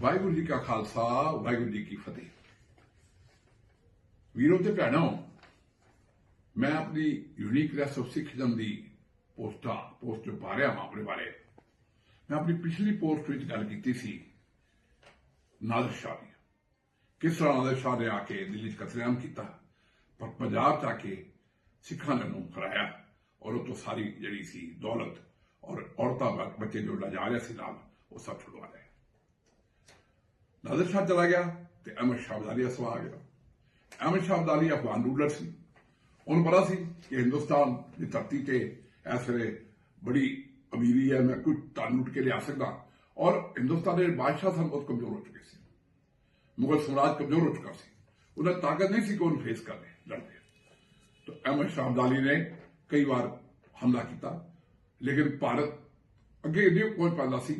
ਵਾਹਿਗੁਰੂ ਜੀ ਕਾ ਖਾਲਸਾ, ਵਾਹਿਗੁਰੂ ਜੀ ਕੀ ਫਤਿਹ। ਵੀਰੋ ਤੇ ਭੈਣੋ, ਮੈਂ ਆਪਣੀ ਯੂਨੀਕ ਰੈਸ ਆਫ ਸਿੱਖੀਜ਼ਮ ਦੀ ਪੋਸਟਾਂ ਪੋਸਟ ਪਾ ਰਿਹਾ ਹਾਂ ਆਪਣੇ ਬਾਰੇ, ਮੈਂ ਆਪਣੀ ਪਿਛਲੀ ਪੋਸਟ ਵਿੱਚ ਗੱਲ ਕੀਤੀ ਸੀ ਨਾਦਰ ਸ਼ਾਹ ਦੀ। ਕਿਸ ਤਰ੍ਹਾਂ ਨਾਦਰ ਸ਼ਾਹ ਨੇ ਆ ਕੇ ਦਿੱਲੀ 'ਚ ਕਤਲੇਆਮ ਕੀਤਾ, ਪਰ ਪੰਜਾਬ 'ਚ ਆ ਕੇ ਸਿੱਖਾਂ ਨੇ ਨੂੰ ਹਰਾਇਆ ਔਰ ਉਹ ਤੋਂ ਸਾਰੀ ਜਿਹੜੀ ਸੀ ਦੌਲਤ ਔਰਤਾਂ ਬੱਚੇ ਜੋ ਲਿਜਾ ਰਿਹਾ ਸੀ ਨਾਲ, ਉਹ ਸਭ ਛੁਡਵਾ ਲਏ। ਨਾਦਰ ਸ਼ਾਹ ਚਲਾ ਗਿਆ ਤੇ ਅਹਿਮਦ ਸ਼ਾਹ ਅਬਦਾਲੀ ਅਸਵਾ ਆ ਗਿਆ। ਅਹਿਮਦ ਸ਼ਾਹ ਅਬਦਾਲੀ ਅਫਗਾਨ ਰੂਲਰ ਸੀ। ਉਹਨੂੰ ਪਤਾ ਸੀ ਕਿ ਹਿੰਦੁਸਤਾਨ ਦੀ ਧਰਤੀ ਤੇ ਇਸ ਵੇਲੇ ਬੜੀ ਅਮੀਰੀ ਹੈ, ਮੈਂ ਕੁਝ ਧਨ ਉੱਠ ਕੇ ਲਿਆ ਸਕਦਾ। ਔਰ ਹਿੰਦੁਸਤਾਨ ਦੇ ਬਾਦਸ਼ਾਹ ਸਨ, ਬਹੁਤ ਕਮਜ਼ੋਰ ਹੋ ਚੁੱਕੇ ਸੀ। ਮੁਗਲ ਸਮਰਾਜ ਕਮਜ਼ੋਰ ਹੋ ਚੁੱਕਾ ਸੀ। ਉਹਨਾਂ ਤਾਕਤ ਨਹੀਂ ਸੀ ਕਿ ਉਹਨੂੰ ਫੇਸ ਕਰ ਲੜਦੇ ਤਾਂ ਅਹਿਮਦ ਸ਼ਾਹ ਅਬਦਾਲੀ ਨੇ ਕਈ ਵਾਰ ਹਮਲਾ ਕੀਤਾ। ਲੇਕਿਨ ਭਾਰਤ ਅੱਗੇ ਨਹੀਂ ਪਹੁੰਚ ਪਾਉਂਦਾ ਸੀ,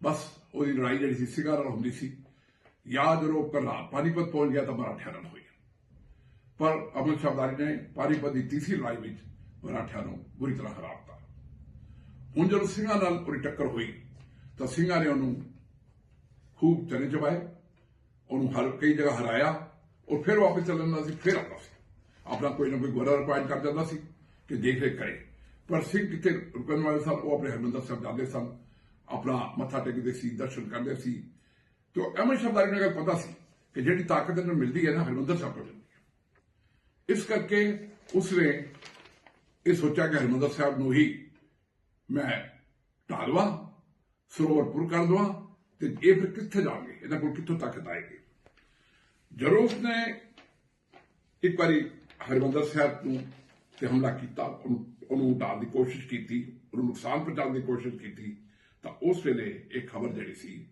ਬਸ ਉਹਦੀ ਲੜਾਈ ਜਿਹੜੀ ਸੀ ਸਿੰਘਾਂ ਨਾਲ ਹੁੰਦੀ ਸੀ। ਯਾਦ ਰੋ ਕਰਨਾ ਪਾਣੀਪਤ ਪਹੁੰਚ ਗਿਆ ਤਾਂ ਮਰਾਠਿਆਂ ਨਾਲ ਹੋਈ। ਪਰ ਅਮਰ ਸ਼ਾਹਦਾਰੀ ਨੇ ਪਾਣੀਪਤ ਦੀ ਤੀਸਰੀ ਲੜਾਈ ਵਿੱਚ ਮਰਾਠਿਆਂ ਨੂੰ ਬੁਰੀ ਤਰ੍ਹਾਂ ਹਰਾ ਦਿੱਤਾ ਹੁਣ ਜਦੋਂ ਸਿੰਘਾਂ ਨਾਲ ਉਹਦੀ ਟੱਕਰ ਹੋਈ, ਤਾਂ ਸਿੰਘਾਂ ਨੇ ਉਹਨੂੰ ਖੂਬ ਚਨੇ ਚਬਾਏ, ਉਹਨੂੰ ਹਰ ਕਈ ਜਗ੍ਹਾ ਹਰਾਇਆ ਔਰ ਫਿਰ ਵਾਪਸ ਚੱਲ ਜਾਂਦਾ ਸੀ, ਫਿਰ ਆਉਂਦਾ ਸੀ। ਆਪਣਾ ਕੋਈ ਨਾ ਕੋਈ ਗਵਰਨਰ ਅਪਾਇੰਟ ਕਰ ਜਾਂਦਾ ਸੀ ਕਿ ਦੇਖ ਰੇਖ ਕਰੇ। ਪਰ ਸਿੰਘ ਕਿਤੇ ਰੁਕਣ ਵਾਲੇ ਸਨ, ਉਹ ਆਪਣੇ ਹਰਮੰਦਰ ਸਾਹਿਬ ਜਾਂਦੇ ਸਨ, ਆਪਣਾ ਮੱਥਾ ਟੇਕਦੇ ਸੀ, ਦਰਸ਼ਨ ਕਰਦੇ ਸੀ। ਤੇ ਅਹਿਮਦ ਸ਼ਬਦਾਰੀ ਨੂੰ ਪਤਾ ਸੀ ਕਿ ਜਿਹੜੀ ਤਾਕਤ ਇਹਨੂੰ ਮਿਲਦੀ ਹੈ ਨਾ, ਹਰਮੰਦਰ ਸਾਹਿਬ ਤੋਂ ਇਸ ਕਰਕੇ ਉਸਨੇ ਇਹ ਸੋਚਿਆ ਕਿ ਹਰਮੰਦਰ ਸਾਹਿਬ ਨੂੰ ਹੀ ਮੈਂ ਢਾਲਵਾ, ਸਰੋਵਰਪੁਰ ਕਰ ਦਵਾਂ ਤੇ ਇਹ ਫਿਰ ਕਿੱਥੇ ਜਾਣਗੇ? ਇਹਨਾਂ ਕੋਲ ਕਿੱਥੋਂ ਤਾਕਤ ਆਏਗੀ? ਜਦੋਂ ਉਸਨੇ ਇੱਕ ਵਾਰੀ ਹਰਿਮੰਦਰ ਸਾਹਿਬ ਨੂੰ ਤੇ ਹਮਲਾ ਕੀਤਾ, ਉਹਨੂੰ ਉਡਾਉਣ ਦੀ ਕੋਸ਼ਿਸ਼ ਕੀਤੀ, ਉਹਨੂੰ ਨੁਕਸਾਨ ਪਹੁੰਚਾਉਣ ਦੀ ਕੋਸ਼ਿਸ਼ ਕੀਤੀ, ਤਾਂ ਉਸ ਵੇਲੇ ਇਹ ਖਬਰ ਜਿਹੜੀ ਸੀ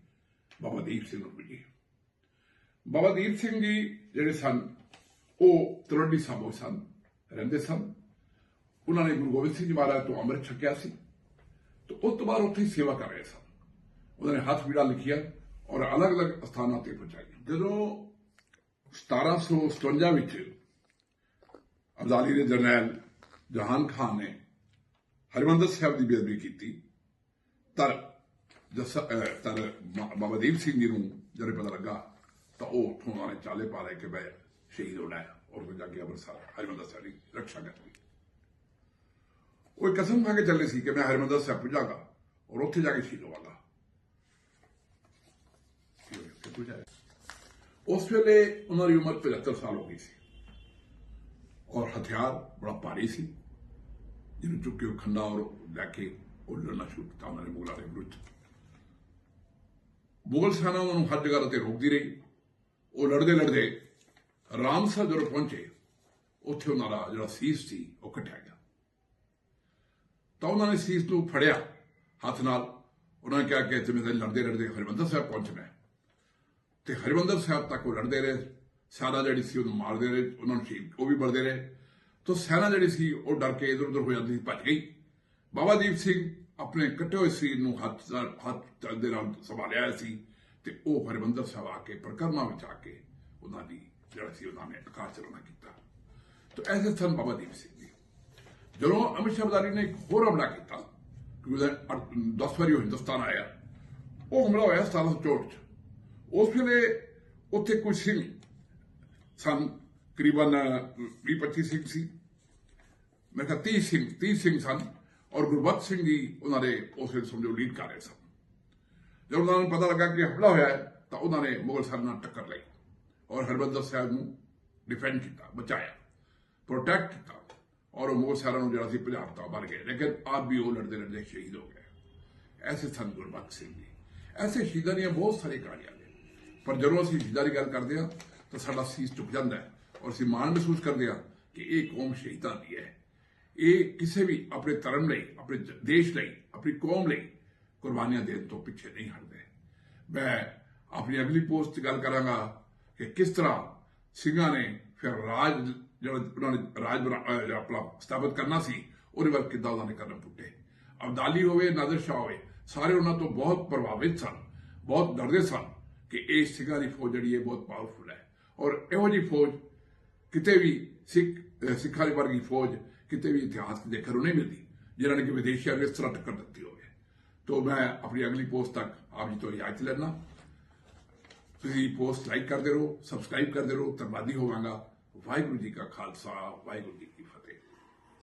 ਬਾਬਾ ਦੀਪ ਸਿੰਘ ਨੂੰ ਮਿਲੀ। ਬਾਬਾ ਦੀਪ ਸਿੰਘ ਜੀ ਜਿਹੜੇ ਸਨ, ਉਹ ਤਰੋਡੀ ਸਾਹਿਬ ਸਨ, ਰਹਿੰਦੇ ਸਨ। ਉਹਨਾਂ ਨੇ ਗੁਰੂ ਗੋਬਿੰਦ ਸਿੰਘ ਜੀ ਮਹਾਰਾਜ ਤੋਂ ਅੰਮ੍ਰਿਤ ਛਕਿਆ ਸੀ, ਤੇ ਉਸ ਤੋਂ ਬਾਅਦ ਉੱਥੇ ਹੀ ਸੇਵਾ ਕਰ ਰਹੇ ਸਨ। ਉਹਨਾਂ ਨੇ ਹੱਥ ਪੀੜਾ ਲਿਖਿਆ ਔਰ ਅਲੱਗ-ਅਲੱਗ ਸਥਾਨਾਂ ਤੇ ਪਹੁੰਚਾਈ ਜਦੋਂ 1757 ਵਿੱਚ ਅਬਦਾਲੀ ਦੇ ਜਰਨੈਲ ਜਹਾਨ ਖਾਨ ਨੇ ਹਰਿਮੰਦਰ ਸਾਹਿਬ ਦੀ ਬੇਅਦਬੀ ਕੀਤੀ। ਤਰ ਜਸ ਤਰ ਬਾਬਾ ਦੀਪ ਸਿੰਘ ਜੀ ਨੂੰ ਜਦੋਂ ਪਤਾ ਲੱਗਾ, ਤਾਂ ਉਹ ਉੱਥੋਂ ਉਹਨਾਂ ਨੇ ਚਾਲੇ ਪਾ ਲਏ ਕਿ ਮੈਂ ਸ਼ਹੀਦ ਹੋਣਾ ਹੈ ਔਰ ਉਹ ਜਾ ਕੇ ਅੰਮ੍ਰਿਤਸਰ, ਹਰਿਮੰਦਰ ਸਾਹਿਬ ਦੀ ਰੱਖਿਆ ਕਰਨੀ ਉਹ ਇੱਕ ਕਸਮ ਖਾ ਕੇ ਚੱਲੇ ਸੀ ਕਿ ਮੈਂ ਹਰਿਮੰਦਰ ਸਾਹਿਬ ਪੁਜਾਗਾ ਔਰ ਉੱਥੇ ਜਾ ਕੇ ਸ਼ਹੀਦ ਹੋਵਾਂਗਾ। ਹੋਇਆ? ਉਸ ਵੇਲੇ ਉਹਨਾਂ ਦੀ ਉਮਰ 75 ਸਾਲ ਹੋ ਗਈ ਸੀ। ਔਰ ਹਥਿਆਰ ਬੜਾ ਭਾਰੀ ਸੀ ਜਿਹਨੂੰ ਚੁੱਕ ਕੇ ਉਹ ਖੰਡਾ ਔਰ ਲੈ ਕੇ ਉਹ ਲੜਨਾ ਸ਼ੁਰੂ ਕੀਤਾ ਉਹਨਾਂ ਨੇ ਮੁਗਲਾਂ ਦੇ ਵਿਰੁੱਧ ਮੁਗਲ ਸੈਨਾ ਉਹਨਾਂ ਨੂੰ ਹਰ ਜਗ੍ਹਾ ਤੇ ਰੋਕਦੀ ਰਹੀ ਉਹ ਲੜਦੇ ਲੜਦੇ ਰਾਮਸਰ ਜਦੋਂ ਪਹੁੰਚੇ ਉੱਥੇ ਉਹਨਾਂ ਦਾ ਜਿਹੜਾ ਸੀਸ ਸੀ ਉਹ ਕੱਟਿਆ ਗਿਆ ਤਾਂ ਉਹਨਾਂ ਨੇ ਸੀਸ ਨੂੰ ਫੜਿਆ ਹੱਥ ਨਾਲ ਉਹਨਾਂ ਨੇ ਕਿਹਾ ਕਿ ਜਿਵੇਂ ਤੇ ਲੜਦੇ ਲੜਦੇ ਹਰਿਮੰਦਰ ਸਾਹਿਬ ਪਹੁੰਚਣਾ ਹੈ ਤੇ ਹਰਿਮੰਦਰ ਸਾਹਿਬ ਤੱਕ ਉਹ ਲੜਦੇ ਰਹੇ ਸੈਨਾ ਜਿਹੜੀ ਸੀ ਉਹਨੂੰ ਮਾਰਦੇ ਰਹੇ, ਉਹਨਾਂ ਨੂੰ ਸ਼ਹੀਦ, ਉਹ ਵੀ ਮਰਦੇ ਰਹੇ। ਤਾਂ ਸੈਨਾ ਜਿਹੜੀ ਸੀ, ਉਹ ਡਰ ਕੇ ਇਧਰ ਉਧਰ ਹੋ ਜਾਂਦੀ ਭੱਜ ਗਈ। ਬਾਬਾ ਦੀਪ ਸਿੰਘ ਆਪਣੇ ਕੱਟੇ ਹੋਏ ਸਰੀਰ ਨੂੰ ਹੱਥ ਨਾਲ, ਹੱਥ ਦੇ ਨਾਲ ਸੰਭਾਲਿਆ ਸੀ ਤੇ ਉਹ ਹਰਿਮੰਦਰ ਸਾਹਿਬ ਆ ਕੇ ਪ੍ਰਕਰਮਾ ਵਿੱਚ ਆ ਕੇ ਉਹਨਾਂ ਦੀ ਜਿਹੜਾ ਸੀ, ਉਹਨਾਂ ਨੇ ਆਕਾਸ਼ ਚਲਣਾ ਕੀਤਾ। ਤਾਂ ਐਸੇ ਸਨ ਬਾਬਾ ਦੀਪ ਸਿੰਘ ਜੀ। ਜਦੋਂ ਅਮਿਤ ਸ਼ਾਹ ਬਦਾਰੀ ਨੇ ਇੱਕ ਹੋਰ ਹਮਲਾ ਕੀਤਾ ਕਿਉਂਕਿ 10 ਵਾਰੀ ਉਹ ਹਿੰਦੁਸਤਾਨ ਆਇਆ, ਉਹ ਹਮਲਾ ਹੋਇਆ 1764 ਚ। ਉਸ ਵੇਲੇ ਉੱਥੇ ਕੁਝ ਸਿੰਘ ਸਨ, ਕਰੀਬਨ 20-25 ਸਿੰਘ ਸੀ। ਮੈਂ ਕਿਹਾ 30 ਸਿੰਘ 30 ਸਿੰਘ ਸਨ ਔਰ ਗੁਰਬਖਸ਼ ਸਿੰਘ ਜੀ ਉਹਨਾਂ ਦੇ ਉਸ ਵੇਲੇ ਸਮਝੋ ਲੀਡ ਕਰ ਰਹੇ ਸਨ। ਜਦੋਂ ਉਹਨਾਂ ਨੂੰ ਪਤਾ ਲੱਗਾ ਕਿ ਹਮਲਾ ਹੋਇਆ ਹੈ, ਤਾਂ ਉਹਨਾਂ ਨੇ ਮੁਗਲ ਸੈਨਾ ਨਾਲ ਟੱਕਰ ਲਈ ਔਰ ਹਰਬੰਦਰ ਸਾਹਿਬ ਨੂੰ ਡਿਫੈਂਡ ਕੀਤਾ, ਬਚਾਇਆ ਪ੍ਰੋਟੈਕਟ ਕੀਤਾ ਔਰ ਉਹ ਮੁਗਲ ਸੈਨਾ ਨੂੰ ਜਿਹੜਾ ਸੀ ਭਜਾਤਾ ਬਣ ਗਏ। ਲੇਕਿਨ ਆਪ ਵੀ ਉਹ ਲੜਦੇ ਲੜਦੇ ਸ਼ਹੀਦ ਹੋ ਗਏ। ਐਸੇ ਸਨ ਗੁਰਬਖਸ਼ ਸਿੰਘ ਜੀ। ਐਸੇ ਸ਼ਹੀਦਾਂ ਦੀਆਂ ਬਹੁਤ ਸਾਰੀਆਂ ਕਹਾਣੀਆਂ ਨੇ। ਪਰ ਜਦੋਂ ਅਸੀਂ ਸ਼ਹੀਦਾਂ ਦੀ ਗੱਲ ਕਰਦੇ ਹਾਂ ਤਾਂ ਸਾਡਾ ਸੀਸ ਝੁਕ ਜਾਂਦਾ ਹੈ ਔਰ ਅਸੀਂ ਮਾਣ ਮਹਿਸੂਸ ਕਰਦੇ ਹਾਂ ਕਿ ਇਹ ਕੌਮ ਸ਼ਹੀਦਾਂ ਦੀ ਹੈ। ਇਹ ਕਿਸੇ ਵੀ ਆਪਣੇ ਧਰਮ ਲਈ, ਆਪਣੇ ਦੇਸ਼ ਲਈ, ਆਪਣੀ ਕੌਮ ਲਈ ਕੁਰਬਾਨੀਆਂ ਦੇਣ ਤੋਂ ਪਿੱਛੇ ਨਹੀਂ ਹਟਦੇ। ਮੈਂ ਆਪਣੀ ਅਗਲੀ ਪੋਸਟ 'ਚ ਗੱਲ ਕਰਾਂਗਾ ਕਿ ਕਿਸ ਤਰ੍ਹਾਂ ਸਿੰਘਾਂ ਨੇ ਫਿਰ ਰਾਜ ਜਿਹੜਾ ਉਹਨਾਂ ਨੇ ਰਾਜ ਆਪਣਾ ਸਥਾਪਿਤ ਕਰਨਾ ਸੀ, ਉਹਦੇ ਵੱਲ ਕਿੱਦਾਂ ਉਹਨਾਂ ਨੇ ਕਦਮ ਪੁੱਟੇ? ਅਬਦਾਲੀ ਹੋਵੇ ਨਾਦਰ ਸ਼ਾਹ ਹੋਵੇ, ਸਾਰੇ ਉਹਨਾਂ ਤੋਂ ਬਹੁਤ ਪ੍ਰਭਾਵਿਤ ਸਨ, ਬਹੁਤ ਡਰਦੇ ਸਨ ਕਿ ਇਹ ਸਿੰਘਾਂ ਦੀ ਫੌਜ ਜਿਹੜੀ ਹੈ ਬਹੁਤ ਪਾਵਰਫੁਲ ਹੈ। ਔਰ ਇਹੋ ਜਿਹੀ ਫੌਜ ਕਿਤੇ ਵੀ ਸਿੱਖ ਸਿੱਖਾਂ ਦੀ ਵਰਗੀ ਫੌਜ ਕਿਤੇ ਵੀ ਇਤਿਹਾਸ ਦੇਖਣ ਨੂੰ ਨਹੀਂ ਮਿਲਦੀ, ਜਿਨ੍ਹਾਂ ਨੇ ਕਿ ਵਿਦੇਸ਼ੀਆਂ ਨੂੰ ਇਸ ਤਰ੍ਹਾਂ ਟੱਕਰ ਦਿੱਤੀ ਹੋਵੇ। ਤੋਂ ਮੈਂ ਆਪਣੀ ਅਗਲੀ ਪੋਸਟ ਤੱਕ ਆਪ ਜੀ ਤੋਂ ਇਜਾਜ਼ਤ ਲੈਣਾ ਤੁਸੀਂ ਪੋਸਟ ਲਾਈਕ ਕਰਦੇ ਰਹੋ, ਸਬਸਕ੍ਰਾਈਬ ਕਰਦੇ ਰਹੋ ਧੰਨਵਾਦੀ ਹੋਵਾਂਗਾ। ਵਾਹਿਗੁਰੂ ਜੀ ਕਾ ਖਾਲਸਾ, ਵਾਹਿਗੁਰੂ ਜੀ ਕੀ ਫਤਿਹ।